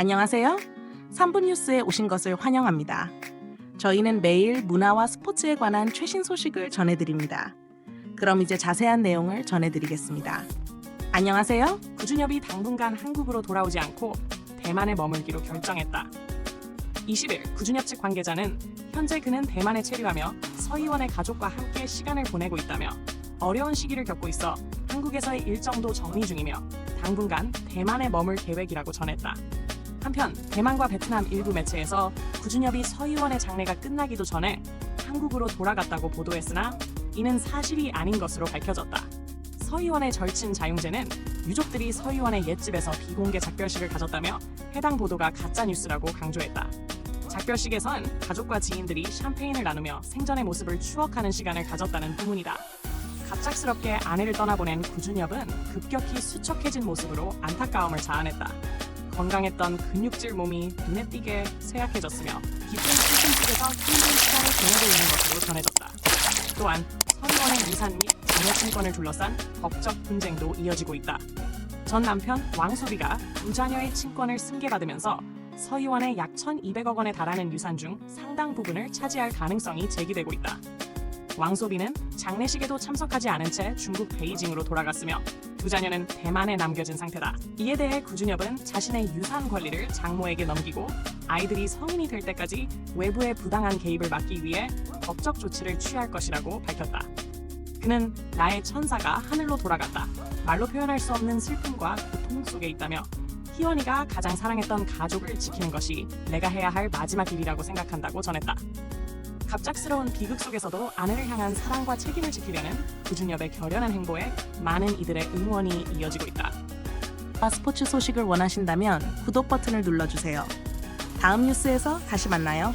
안녕하세요. 3분 뉴스에 오신 것을 환영합니다. 저희는 매일 문화와 스포츠에 관한 최신 소식을 전해드립니다. 그럼 이제 자세한 내용을 전해드리겠습니다. 안녕하세요. 구준엽이 당분간 한국으로 돌아오지 않고 대만에 머물기로 결정했다. 20일 구준엽 측 관계자는 현재 그는 대만에 체류하며 서희원의 가족과 함께 시간을 보내고 있다며 어려운 시기를 겪고 있어 한국에서의 일정도 정리 중이며 당분간 대만에 머물 계획이라고 전했다. 한편 대만과 베트남 일부 매체에서 구준엽이 서희원의 장례가 끝나기도 전에 한국으로 돌아갔다고 보도했으나 이는 사실이 아닌 것으로 밝혀졌다. 서희원의 절친 자용재는 유족들이 서희원의 옛집에서 비공개 작별식을 가졌다며 해당 보도가 가짜 뉴스라고 강조했다. 작별식에선 가족과 지인들이 샴페인을 나누며 생전의 모습을 추억하는 시간을 가졌다는 후문이다. 갑작스럽게 아내를 떠나보낸 구준엽은 급격히 수척해진 모습으로 안타까움을 자아냈다. 건강했던 근육질 몸이 눈에 띄게 쇠약해졌으며 깊은 슬픔 속에서 힘든 시간을 보내고 있는 것으로 전해졌다. 또한 서희원의 유산 및 자녀 친권을 둘러싼 법적 분쟁도 이어지고 있다. 전 남편 왕소비가 두 자녀의 친권을 승계받으면서 서희원의 약 1,200억 원에 달하는 유산 중 상당 부분을 차지할 가능성이 제기되고 있다. 왕소비는 장례식에도 참석하지 않은 채 중국 베이징으로 돌아갔으며 두 자녀는 대만에 남겨진 상태다. 이에 대해 구준엽은 자신의 유산 관리를 장모에게 넘기고 아이들이 성인이 될 때까지 외부의 부당한 개입을 막기 위해 법적 조치를 취할 것이라고 밝혔다. 그는 나의 천사가 하늘로 돌아갔다. 말로 표현할 수 없는 슬픔과 고통 속에 있다며 희원이가 가장 사랑했던 가족을 지키는 것이 내가 해야 할 마지막 일이라고 생각한다고 전했다. 갑작스러운 비극 속에서도 아내를 향한 사랑과 책임을 지키려는 구준엽의 결연한 행보에 많은 이들의 응원이 이어지고 있다. 스포츠 소식을 원하신다면 구독 버튼을 눌러주세요. 다음 뉴스에서 다시 만나요.